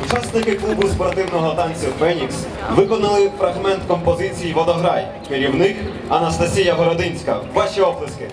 Учасники клубу спортивного танцю Фенікс виконали фрагмент композиції Водограй. Керівник Анастасія Городинська. Ваші оплески.